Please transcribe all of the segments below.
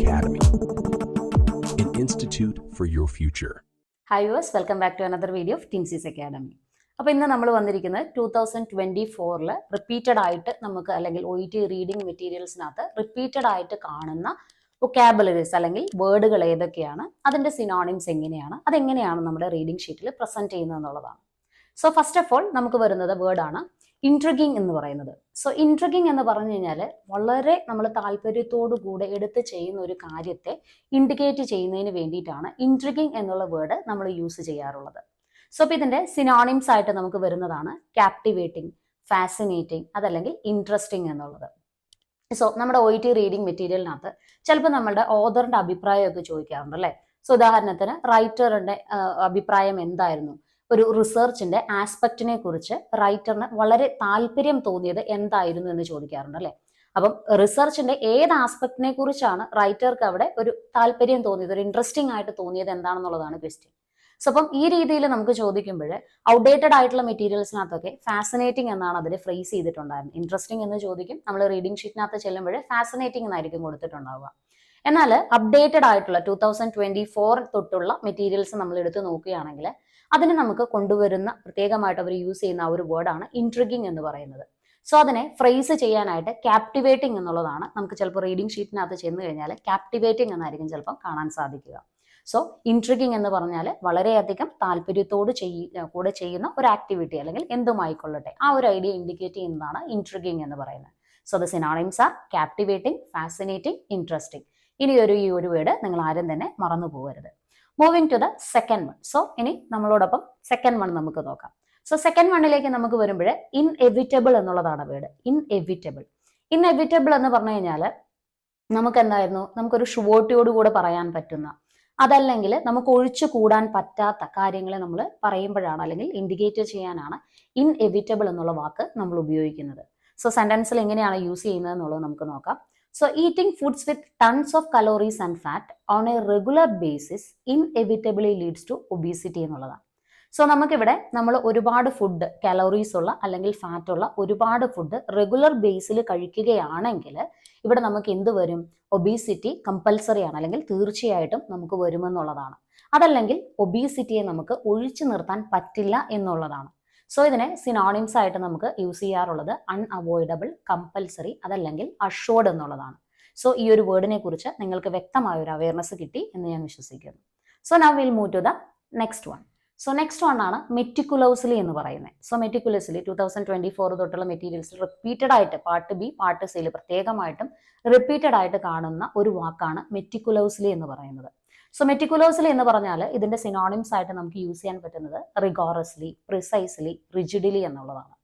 Academy, an institute for your future. Hi viewers welcome back to another video of Tensees Academy അപ്പോൾ ഇന്ന് നമ്മൾ വന്നിരിക്കുന്നത് two thousand twenty ഫോറിൽ repeated ആയിട്ട് നമുക്ക് അല്ലെങ്കിൽ ഒ ടി റീഡിങ് മെറ്റീരിയൽസിനകത്ത് റിപ്പീറ്റഡ് ആയിട്ട് കാണുന്ന വൊക്കാബുലറീസ് അല്ലെങ്കിൽ വേർഡുകൾ ഏതൊക്കെയാണ് അതിന്റെ സിനോണിംസ് എങ്ങനെയാണ് അതെങ്ങനെയാണ് നമ്മുടെ റീഡിംഗ് ഷീറ്റിൽ പ്രസന്റ് ചെയ്യുന്നത് എന്നുള്ളതാണ്. സോ ഫസ്റ്റ് ഓഫ് ഓൾ നമുക്ക് വരുന്നത് വേർഡാണ് ഇൻട്രിഗിങ് എന്ന് പറയുന്നത്. സോ ഇൻട്രിഗിങ് എന്ന് പറഞ്ഞു കഴിഞ്ഞാൽ വളരെ നമ്മൾ താല്പര്യത്തോടു കൂടെ എടുത്ത് ചെയ്യുന്ന ഒരു കാര്യത്തെ ഇൻഡിക്കേറ്റ് ചെയ്യുന്നതിന് വേണ്ടിയിട്ടാണ് ഇൻട്രിഗിങ് എന്നുള്ള വേർഡ് നമ്മൾ യൂസ് ചെയ്യാറുള്ളത്. സോ അപ്പൊ ഇതിന്റെ സിനോണിംസ് ആയിട്ട് നമുക്ക് വരുന്നതാണ് ക്യാപ്റ്റിവേറ്റിംഗ് ഫാസിനേറ്റിംഗ് അതല്ലെങ്കിൽ ഇൻട്രസ്റ്റിംഗ് എന്നുള്ളത്. സോ നമ്മുടെ ഒ ടി റീഡിംഗ് മെറ്റീരിയലിനകത്ത് ചിലപ്പോൾ നമ്മളുടെ ഓതറിന്റെ അഭിപ്രായമൊക്കെ ചോദിക്കാറുണ്ട് അല്ലേ? സോ ഉദാഹരണത്തിന് റൈറ്ററിന്റെ അഭിപ്രായം എന്തായിരുന്നു? ഒരു റിസർച്ചിന്റെ ആസ്പെക്റ്റിനെ കുറിച്ച് റൈറ്ററിന് വളരെ താല്പര്യം തോന്നിയത് എന്തായിരുന്നു എന്ന് ചോദിക്കാറുണ്ട് അല്ലെ? അപ്പം റിസർച്ചിന്റെ ഏത് ആസ്പെക്റ്റിനെ കുറിച്ചാണ് റൈറ്റർക്ക് അവിടെ ഒരു താല്പര്യം തോന്നിയത് ഒരു ഇൻട്രസ്റ്റിംഗ് ആയിട്ട് തോന്നിയത് എന്താണെന്നുള്ളതാണ് ക്വസ്റ്റ്യൻ സോ അപ്പം ഈ രീതിയിൽ നമുക്ക് ചോദിക്കുമ്പോൾ ഔട്ട്ഡേറ്റഡ് ആയിട്ടുള്ള മെറ്റീരിയൽസിനകത്തൊക്കെ ഫാസിനേറ്റിംഗ് എന്നാണ് അതിൽ ഫ്രേസ് ചെയ്തിട്ടുണ്ടായിരുന്നത്. ഇൻട്രസ്റ്റിംഗ് എന്ന് ചോദിക്കും നമ്മൾ റീഡിംഗ് ഷീറ്റിനകത്ത് ചെല്ലുമ്പോൾ ഫാസിനേറ്റിംഗ് എന്നായിരിക്കും കൊടുത്തിട്ടുണ്ടാവുക. എന്നാൽ അപ്ഡേറ്റഡ് ആയിട്ടുള്ള ടൂ തൗസൻഡ് ട്വന്റി ഫോർ തൊട്ടുള്ള മെറ്റീരിയൽസ് നമ്മൾ എടുത്ത് നോക്കുകയാണെങ്കിൽ അതിന് നമുക്ക് കൊണ്ടുവരുന്ന പ്രത്യേകമായിട്ട് അവർ യൂസ് ചെയ്യുന്ന ആ ഒരു വേർഡാണ് ഇൻട്രിഗിങ് എന്ന് പറയുന്നത്. സോ അതിനെ ഫ്രേസ് ചെയ്യാനായിട്ട് ക്യാപ്റ്റിവേറ്റിംഗ് എന്നുള്ളതാണ്. നമുക്ക് ചിലപ്പോൾ റീഡിംഗ് ഷീറ്റിനകത്ത് ചെന്ന് കഴിഞ്ഞാൽ ക്യാപ്റ്റിവേറ്റിംഗ് എന്നായിരിക്കും ചിലപ്പോൾ കാണാൻ സാധിക്കുക. സോ ഇൻട്രിഗിങ് എന്ന് പറഞ്ഞാൽ വളരെയധികം താല്പര്യത്തോട് ചെയ്യ കൂടെ ചെയ്യുന്ന ഒരു ആക്ടിവിറ്റി അല്ലെങ്കിൽ എന്തുമായിക്കൊള്ളട്ടെ ആ ഒരു ഐഡിയ ഇൻഡിക്കേറ്റ് ചെയ്യുന്നതാണ് ഇൻട്രിഗിങ് എന്ന് പറയുന്നത്. So the synonyms are captivating fascinating interesting ഇനിയൊരു ഈ ഒരു വേർഡ് നിങ്ങൾ ആരും തന്നെ മറന്നു പോകരുത്. Moving to the second one so ഇനി നമ്മളോടൊപ്പം സെക്കൻഡ് വൺ നമുക്ക് നോക്കാം. സോ സെക്കൻഡ് വണ്ണിലേക്ക് നമുക്ക് വരുമ്പോൾ ഇൻഎവിറ്റബിൾ എന്നുള്ളതാണ് വേർഡ്. ഇൻ എവിറ്റബിൾ എന്ന് പറഞ്ഞു കഴിഞ്ഞാൽ നമുക്ക് എന്തായിരുന്നു നമുക്കൊരു ഷുവോട്ടിയോട് കൂടെ പറയാൻ പറ്റുന്ന അതല്ലെങ്കിൽ നമുക്ക് ഒഴിച്ചു കൂടാൻ പറ്റാത്ത കാര്യങ്ങളെ നമ്മൾ പറയുമ്പോഴാണ് അല്ലെങ്കിൽ ഇൻഡിക്കേറ്റ് ചെയ്യാനാണ് ഇൻ എവിറ്റബിൾ എന്നുള്ള വാക്ക് നമ്മൾ ഉപയോഗിക്കുന്നത്. സോ സെന്റൻസിൽ എങ്ങനെയാണ് യൂസ് ചെയ്യുന്നത് എന്നുള്ളത് നമുക്ക് നോക്കാം. So eating foods with tons of calories and fat on a regular basis inevitably leads to obesity എന്നുള്ളതാണ്. സോ നമുക്കിവിടെ നമ്മൾ ഒരുപാട് ഫുഡ് കലോറീസ് ഉള്ള അല്ലെങ്കിൽ ഫാറ്റ് ഉള്ള ഒരുപാട് ഫുഡ് റെഗുലർ ബേസിൽ കഴിക്കുകയാണെങ്കിൽ ഇവിടെ നമുക്ക് എന്ത് വരും? ഒബീസിറ്റി കമ്പൽസറി ആണ്. അല്ലെങ്കിൽ തീർച്ചയായിട്ടും നമുക്ക് വരുമെന്നുള്ളതാണ്. അതല്ലെങ്കിൽ ഒബീസിറ്റിയെ നമുക്ക് ഒഴിച്ചു നിർത്താൻ പറ്റില്ല എന്നുള്ളതാണ്. സോ ഇതിനെ സിനോണിംസ് ആയിട്ട് നമുക്ക് യൂസ് ചെയ്യാറുള്ളത് അൺഅവോയ്ഡബിൾ കമ്പൽസറി അതല്ലെങ്കിൽ അഷോർഡ് എന്നുള്ളതാണ്. സോ ഈ ഒരു വേർഡിനെ കുറിച്ച് നിങ്ങൾക്ക് വ്യക്തമായ ഒരു അവയർനെസ് കിട്ടി എന്ന് ഞാൻ വിശ്വസിക്കുന്നു. So now will move to the next one so next one ആണ് മെറ്റിക്കുലോസ്ലി എന്ന് പറയുന്നത്. So meticulously two thousand twenty four തൊട്ടുള്ള മെറ്റീരിയൽസ് റിപ്പീറ്റഡ് ആയിട്ട് പാർട്ട് ബി പാർട്ട് സിയിൽ പ്രത്യേകമായിട്ടും റിപ്പീറ്റഡ് ആയിട്ട് കാണുന്ന ഒരു വാക്കാണ് മെറ്റിക്കുലോസ്ലി എന്ന് പറയുന്നത്. സോ മെറ്റിക്കുലോസ്ലി എന്ന് പറഞ്ഞാൽ ഇതിന്റെ സിനോണിംസ് ആയിട്ട് നമുക്ക് യൂസ് ചെയ്യാൻ പറ്റുന്നത് റിഗോറസ്ലി പ്രിസൈസ്ലി റിജിഡിലി എന്നുള്ളതാണ്.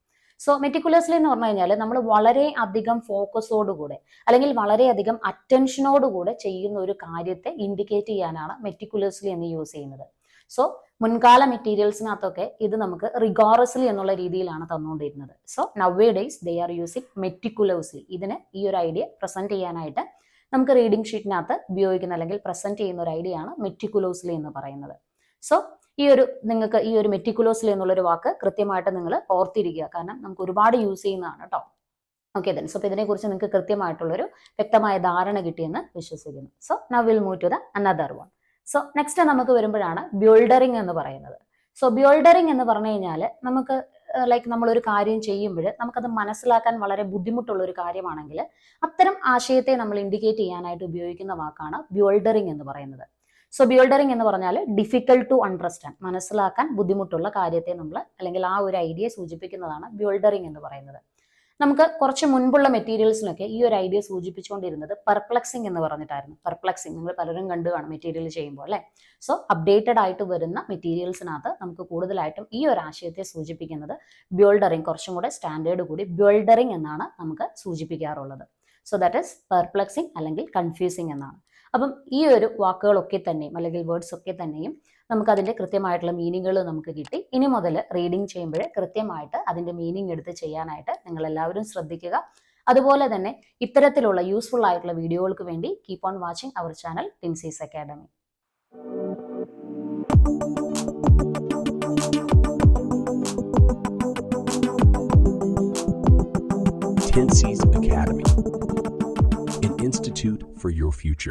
സോ മെറ്റിക്കുലസ്ലി എന്ന് പറഞ്ഞു കഴിഞ്ഞാൽ നമ്മൾ വളരെ അധികം ഫോക്കസോടുകൂടെ അല്ലെങ്കിൽ വളരെയധികം അറ്റൻഷനോടുകൂടെ ചെയ്യുന്ന ഒരു കാര്യത്തെ ഇൻഡിക്കേറ്റ് ചെയ്യാനാണ് മെറ്റിക്കുലസ്ലി എന്ന് യൂസ് ചെയ്യുന്നത്. സോ മുൻകാല മെറ്റീരിയൽസിനകത്തൊക്കെ ഇത് നമുക്ക് റിഗോറസ്ലി എന്നുള്ള രീതിയിലാണ് തന്നുകൊണ്ടിരുന്നത്. So nowadays they are using meticulously ഇതിന് ഈ ഒരു ഐഡിയ പ്രസന്റ് ചെയ്യാനായിട്ട് നമുക്ക് റീഡിംഗ് ഷീറ്റിനകത്ത് ഉപയോഗിക്കുന്ന അല്ലെങ്കിൽ പ്രസന്റ് ചെയ്യുന്ന ഒരു ഐഡിയ ആണ് മെറ്റിക്കുലോസ്ലി എന്ന് പറയുന്നത്. സോ ഈ ഒരു നിങ്ങൾക്ക് ഈ ഒരു മെറ്റിക്കുലോസ്ലി എന്നുള്ളൊരു വാക്ക് കൃത്യമായിട്ട് നിങ്ങൾ ഓർത്തിരിക്കുക. കാരണം നമുക്ക് ഒരുപാട് യൂസ് ചെയ്യുന്നതാണ് കേട്ടോ ഓക്കെ ദൻ സോ ഇതിനെക്കുറിച്ച് നിങ്ങൾക്ക് കൃത്യമായിട്ടുള്ളൊരു വ്യക്തമായ ധാരണ കിട്ടിയെന്ന് വിശ്വസിക്കുന്നു. So now will move to the another one so next നമുക്ക് വരുമ്പോഴാണ് ബ്യോൾഡറിങ് എന്ന് പറയുന്നത്. സോ ബ്യോൾഡറിങ് എന്ന് പറഞ്ഞു കഴിഞ്ഞാൽ നമുക്ക് ലൈക്ക് നമ്മൾ ഒരു കാര്യം ചെയ്യുമ്പോൾ നമുക്കത് മനസ്സിലാക്കാൻ വളരെ ബുദ്ധിമുട്ടുള്ള ഒരു കാര്യമാണെങ്കിൽ അത്തരം ആശയത്തെ നമ്മൾ ഇൻഡിക്കേറ്റ് ചെയ്യാനായിട്ട് ഉപയോഗിക്കുന്ന വാക്കാണ് ബ്യോൾഡറിങ് എന്ന് പറയുന്നത്. സോ ബ്യോൾഡറിങ് എന്ന് പറഞ്ഞാൽ ഡിഫിക്കൽട്ട് ടു അണ്ടർസ്റ്റാൻഡ് മനസ്സിലാക്കാൻ ബുദ്ധിമുട്ടുള്ള കാര്യത്തെ നമ്മൾ അല്ലെങ്കിൽ ആ ഒരു ഐഡിയ സൂചിപ്പിക്കുന്നതാണ് ബ്യോൾഡറിങ് എന്ന് പറയുന്നത്. നമുക്ക് കുറച്ച് മുൻപുള്ള മെറ്റീരിയൽസിനൊക്കെ ഈ ഒരു ഐഡിയ സൂചിപ്പിച്ചുകൊണ്ടിരുന്നത് പെർപ്ലക്സിംഗ് എന്ന് പറഞ്ഞിട്ടായിരുന്നു. പെർപ്ലക്സിംഗ് നിങ്ങൾ പലരും കണ്ടു കാണും മെറ്റീരിയൽ ചെയ്യുമ്പോൾ അല്ലേ? സോ അപ്ഡേറ്റഡ് ആയിട്ട് വരുന്ന മെറ്റീരിയൽസിനകത്ത് നമുക്ക് കൂടുതലായിട്ടും ഈ ഒരു ആശയത്തെ സൂചിപ്പിക്കുന്നത് ബിൽഡറിംഗ് കുറച്ചും കൂടെ സ്റ്റാൻഡേർഡ് കൂടി ബിൽഡറിംഗ് എന്നാണ് നമുക്ക് സൂചിപ്പിക്കാറുള്ളത്. സോ ദാറ്റ് ഇസ് പെർപ്ലക്സിംഗ് അല്ലെങ്കിൽ കൺഫ്യൂസിംഗ് എന്നാണ്. അപ്പം ഈ ഒരു വാക്കുകളൊക്കെ തന്നെയും അല്ലെങ്കിൽ വേർഡ്സ് ഒക്കെ തന്നെയും നമുക്ക് അതിന്റെ കൃത്യമായിട്ടുള്ള മീനിങ്ങുകൾ നമുക്ക് കിട്ടി. ഇനി മുതൽ റീഡിങ് ചെയ്യുമ്പോൾ കൃത്യമായിട്ട് അതിന്റെ മീനിങ് എടുത്ത് ചെയ്യാനായിട്ട് നിങ്ങൾ എല്ലാവരും ശ്രദ്ധിക്കുക. അതുപോലെ തന്നെ ഇത്തരത്തിലുള്ള യൂസ്ഫുൾ ആയിട്ടുള്ള വീഡിയോകൾക്ക് വേണ്ടി keep on watching our channel Tensees Academy Tensees Academy, an institute for your future.